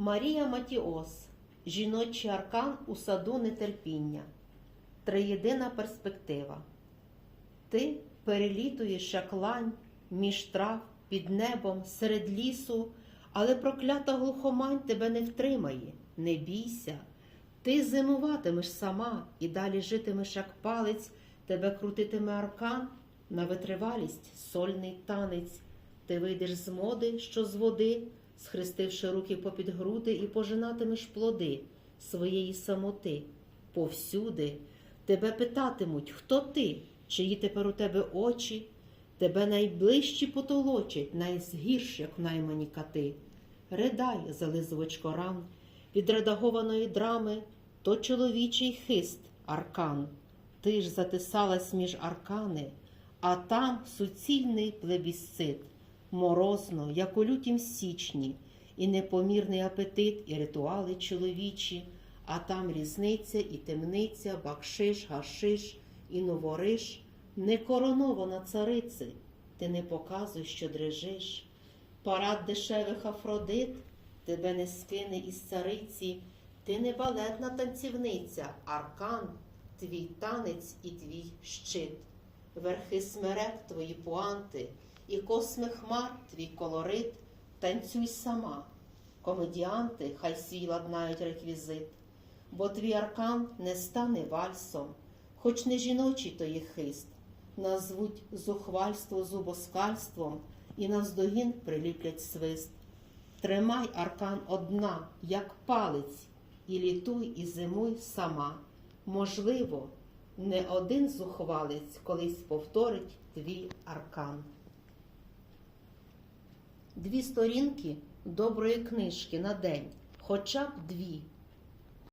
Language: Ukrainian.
Марія Матіос, жіночий аркан у саду нетерпіння, триєдина перспектива. Ти перелітуєш як лань між трав під небом серед лісу, але проклята глухомань тебе не втримає, не бійся. Ти зимуватимеш сама і далі житимеш, як палець, тебе крутитиме аркан на витривалість, сольний танець. Ти вийдеш з моди, що з води, схрестивши руки попід груди, і пожинатимеш плоди своєї самоти. Повсюди тебе питатимуть, хто ти, чиї тепер у тебе очі, тебе найближчі потолочать, найзгірш, як наймані кати. Ридай, зализувачко ран, від редагованої драми, то чоловічий хист, аркан. Ти ж затисалась між аркани, а там суцільний плебісцит, морозно, як у лютім січні, і непомірний апетит, і ритуали чоловічі, а там різниця і темниця, бакшиш, гашиш і новориш, не коронована цариці, ти не показуй, що дрижиш. Парад дешевих афродит тебе не скине із цариці, ти не балетна танцівниця, аркан, твій танець і твій щит, верхи смерек твої пуанти, і косми хмар твій колорит, танцюй сама. Комедіанти хай свій ладнають реквізит, бо твій аркан не стане вальсом, хоч не жіночий то є хист, назвуть зухвальство зубоскальством і навздогін приліплять свист. Тримай аркан одна, як палець, і літуй, і зимуй сама. Можливо, не один зухвалець колись повторить твій аркан. Дві сторінки доброї книжки на день, хоча б дві.